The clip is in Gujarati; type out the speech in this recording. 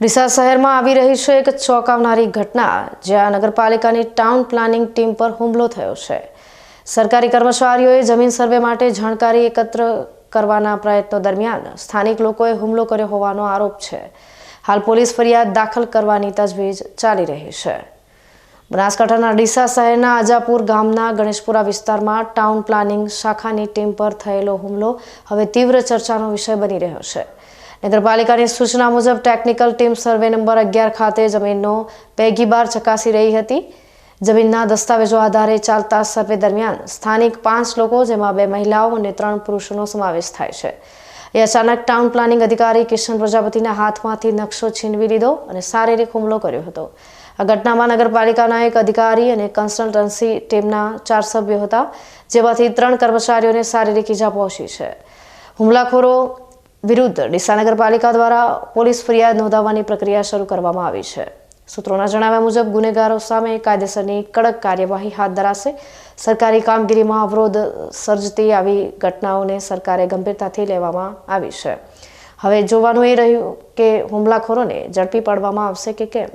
ડીસા શહેરમાં આવી રહી છે એક ચોંકાવનારી ઘટના, જ્યાં નગરપાલિકાની ટાઉન પ્લાનિંગ ટીમ પર હુમલો થયો છે. સરકારી કર્મચારીઓએ જમીન સર્વે માટે જાણકારી એકત્ર કરવાના પ્રયત્નો દરમિયાન સ્થાનિક લોકોએ હુમલો કર્યો હોવાનો આરોપ છે. હાલ પોલીસ ફરિયાદ દાખલ કરવાની તજવીજ ચાલી રહી છે. બનાસકાંઠાના ડીસા શહેરના આજાપુર ગામના ગણેશપુરા વિસ્તારમાં ટાઉન પ્લાનિંગ શાખાની ટીમ પર થયેલો હુમલો હવે તીવ્ર ચર્ચાનો વિષય બની રહ્યો છે. નગરપાલિકાની સૂચના મુજબ ટેકનિકલ ટીમ સર્વે નંબર અગિયાર ખાતે જમીનનો પેગીબાર ચકાસી રહી હતી. જમીનના દસ્તાવેજો આધારે ચાલતા સર્વે દરમિયાન સ્થાનિક પાંચ લોકો, જેમાં બે મહિલાઓ અને ત્રણ પુરુષોનો સમાવેશ થાય છે. એ અચાનક ટાઉન પ્લાનિંગ અધિકારી કિશન પ્રજાપતિના હાથમાંથી નકશો છીનવી લીધો અને શારીરિક હુમલો કર્યો હતો. આ ઘટનામાં નગરપાલિકાના એક અધિકારી અને કન્સલ્ટન્સી ટીમના ચાર સભ્યો હતા, જેમાંથી ત્રણ કર્મચારીઓને શારીરિક ઈજા પહોંચી છે. હુમલાખોરો વિરુદ્ધ ડીસા નગરપાલિકા દ્વારા પોલીસ ફરિયાદ નોંધાવવાની પ્રક્રિયા શરૂ કરવામાં આવી છે. સૂત્રોના જણાવ્યા મુજબ, ગુનેગારો સામે કાયદેસરની કડક કાર્યવાહી હાથ ધરાશે. સરકારી કામગીરીમાં અવરોધ સર્જતી આવી ઘટનાઓને સરકારે ગંભીરતાથી લેવામાં આવી છે. હવે જોવાનું એ રહ્યું કે હુમલાખોરોને ઝડપી પાડવામાં આવશે કે કેમ?